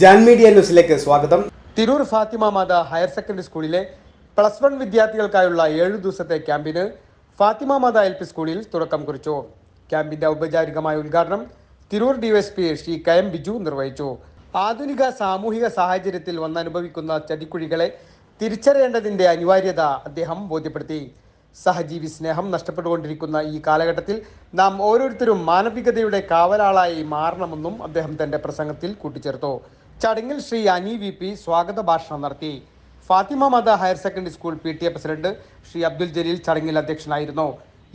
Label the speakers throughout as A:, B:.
A: Jan media ന്യൂസിലേക്ക് സ്വാഗതം.
B: Tirur Fathima Matha higher secondary സ്കൂളിലെ പ്ലസ് വൺ വിദ്യാർത്ഥികൾക്കായുള്ള ഏഴു ദിവസത്തെ ക്യാമ്പിന് ഫാത്തിമ മാത എൽ പി സ്കൂളിൽ തുടക്കം കുറിച്ചു. ക്യാമ്പിന്റെ ഔപചാരികമായ ഉദ്ഘാടനം Tirur DYSP Shri K M Biju നിർവഹിച്ചു. ആധുനിക സാമൂഹിക സാഹചര്യത്തിൽ വന്നനുഭവിക്കുന്ന ചതിക്കുഴികളെ തിരിച്ചറിയേണ്ടതിന്റെ അനിവാര്യത അദ്ദേഹം ബോധ്യപ്പെടുത്തി. സഹജീവി സ്നേഹം നഷ്ടപ്പെട്ടുകൊണ്ടിരിക്കുന്ന ഈ കാലഘട്ടത്തിൽ നാം ഓരോരുത്തരും മാനവികതയുടെ കാവലാളായി മാറണമെന്നും അദ്ദേഹം തന്റെ പ്രസംഗത്തിൽ കൂട്ടിച്ചേർത്തു. ചടങ്ങിൽ ശ്രീ അനി വി പി സ്വാഗത ഭാഷണം നടത്തി. Fathima Matha higher secondary school P T A president Shri Abdul Jaleel ചടങ്ങിൽ അധ്യക്ഷനായിരുന്നു.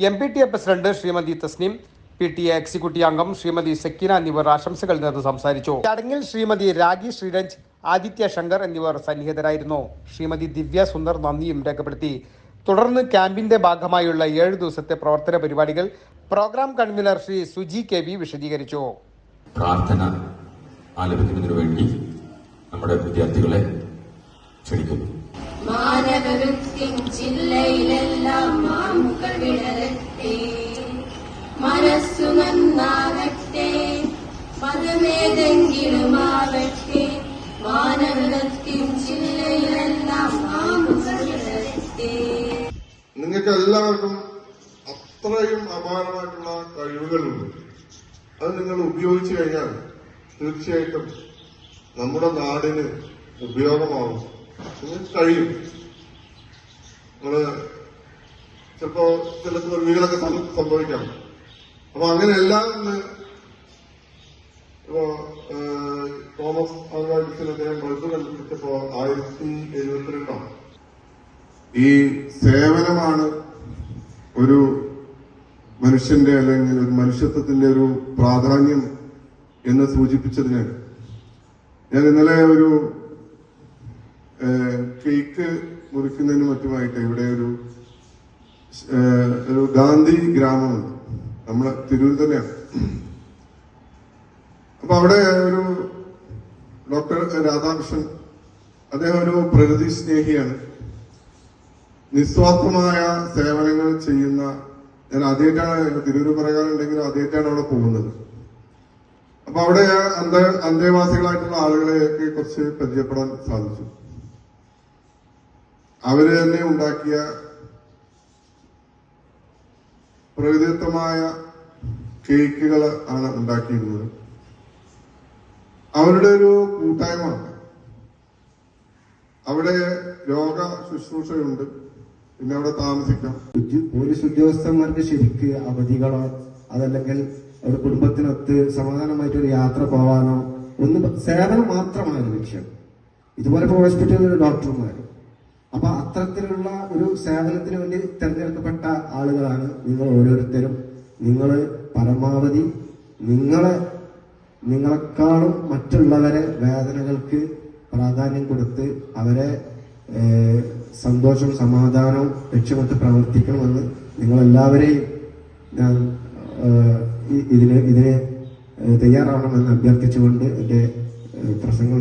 B: M P T A president Shrimati Thasneem P T A executive അംഗം ശ്രീമതി സക്കീന എന്നിവർ ആശംസകൾ നേർന്ന് സംസാരിച്ചു. ചടങ്ങിൽ ശ്രീമതി രാഗി ശ്രീരഞ്ജ് ആദിത്യ ശങ്കർ എന്നിവർ സന്നിഹിതരായിരുന്നു. ശ്രീമതി ദിവ്യ സുന്ദർ നന്ദിയും രേഖപ്പെടുത്തി. തുടർന്ന് ക്യാമ്പിന്റെ ഭാഗമായുള്ള ഏഴ് ദിവസത്തെ പ്രവർത്തന പരിപാടികൾ program convener Shri Suji K V വിശദീകരിച്ചു.
C: പ്രാർത്ഥന ആലപിക്കുന്നതിനു വേണ്ടി നമ്മുടെ വിദ്യാർത്ഥികളെ ക്ഷണിക്കുന്നു.
D: മാനവവൃത്തിൻ ചില്ലയിലെല്ലാം മാമുകൾ വിടരട്ടെ. മനസ്സു നന്നാകട്ടെ. മാനവൃത്തിൻ മാമുകൾ വിടരട്ടെ.
E: നിങ്ങൾക്ക് എല്ലാവർക്കും അത്രയും അപാരമായിട്ടുള്ള കഴിവുകളുണ്ട്. അത് നിങ്ങൾ ഉപയോഗിച്ചു കഴിഞ്ഞാൽ തീർച്ചയായിട്ടും നമ്മുടെ നാടിന് ഉപയോഗമാവും. കഴിയും. നമ്മൾ ചിലപ്പോ ചില തോൽവികളൊക്കെ സംഭവിക്കാം. അപ്പൊ അങ്ങനെയല്ല ഇപ്പോ തോമസ് ആൽവാഡിസിൽ അദ്ദേഹം ബൾബ് കണ്ടുപിടിച്ചപ്പോ ആയിരത്തി എഴുപത്തിരണ്ടാണ് ഈ സേവനമാണ് ഒരു മനുഷ്യന്റെ അല്ലെങ്കിൽ ഒരു മനുഷ്യത്വത്തിന്റെ ഒരു പ്രാധാന്യം എന്ന് സൂചിപ്പിച്ചതിന് ഞാൻ ഇന്നലെ ഒരു കേക്ക് മുറിക്കുന്നതിന് മറ്റുമായിട്ട് ഇവിടെ ഒരു ഒരു ഗാന്ധി ഗ്രാമമുണ്ട് നമ്മളെ തിരൂർ തന്നെയാണ്. അപ്പൊ അവിടെ ഒരു ഡോക്ടർ രാധാകൃഷ്ണൻ അദ്ദേഹം ഒരു പ്രകൃതി സ്നേഹിയാണ്. നിസ്വാർത്ഥമായ സേവനങ്ങൾ ചെയ്യുന്ന ഞാൻ ആദ്യമായിട്ടാണ് തിരൂർ പറയാനുണ്ടെങ്കിലും ആദ്യമായിട്ടാണ് അവിടെ പോകുന്നത്. അപ്പൊ അവിടെ അന്ത അന്തേവാസികളായിട്ടുള്ള ആളുകളെയൊക്കെ കുറച്ച് പരിചയപ്പെടാൻ സാധിച്ചു. അവർ തന്നെ ഉണ്ടാക്കിയ പ്രകൃതിദത്തമായ കേക്കുകൾ ആണ് ഉണ്ടാക്കിയിരുന്നത്. അവരുടെ ഒരു കൂട്ടായ്മ അവിടെ രോഗ ശുശ്രൂഷയുണ്ട്. പിന്നെ അവിടെ താമസിക്കാം.
F: പോലീസ് ഉദ്യോഗസ്ഥന്മാർക്ക് ശരിക്ക് അവധികളോ അതല്ലെങ്കിൽ അവരുടെ കുടുംബത്തിനൊത്ത് സമാധാനമായിട്ട് ഒരു യാത്ര പോവാനോ ഒന്ന് സേവനം മാത്രമാണ് ലക്ഷ്യം. ഇതുപോലെ ഇപ്പോൾ ഹോസ്പിറ്റലിൽ ഡോക്ടർമാർ അപ്പൊ അത്തരത്തിലുള്ള ഒരു സേവനത്തിന് വേണ്ടി തിരഞ്ഞെടുക്കപ്പെട്ട ആളുകളാണ് നിങ്ങൾ ഓരോരുത്തരും. നിങ്ങൾ പരമാവധി നിങ്ങളെ നിങ്ങളെക്കാളും മറ്റുള്ളവരെ വേദനകൾക്ക് പ്രാധാന്യം കൊടുത്ത് അവരെ സന്തോഷം സമാധാനം സമാധാനവും ലക്ഷ്യമിട്ട് പ്രവർത്തിക്കണമെന്ന് നിങ്ങളെല്ലാവരെയും ഞാൻ ഇതിന് ഇതിനെ തയ്യാറാവണമെന്ന് അഭ്യർത്ഥിച്ചുകൊണ്ട് എന്റെ ഏഹ്, പ്രസംഗം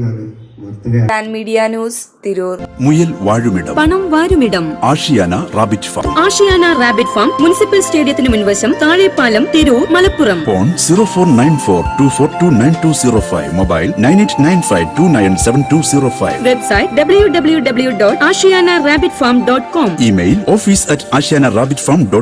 F: ഞാൻ
G: മീഡിയ ന്യൂസ് തിരൂർ.
H: മുയൽ വാഴുമിടം.
I: പണം വാരുമിടം.
H: Ashiyana rabbit farm.
I: Ashiyana rabbit farm municipal സ്റ്റേഡിയത്തിന് മുൻവശം Thazhepalam Tirur Malappuram.
H: Phone zero four nine four two four two nine two zero five mobile nine eight nine five two nine seven two zero five.
I: Website W W W dot Ashiyana rabbit farm dot com.
H: Email office at Ashiyana rabbit farm dot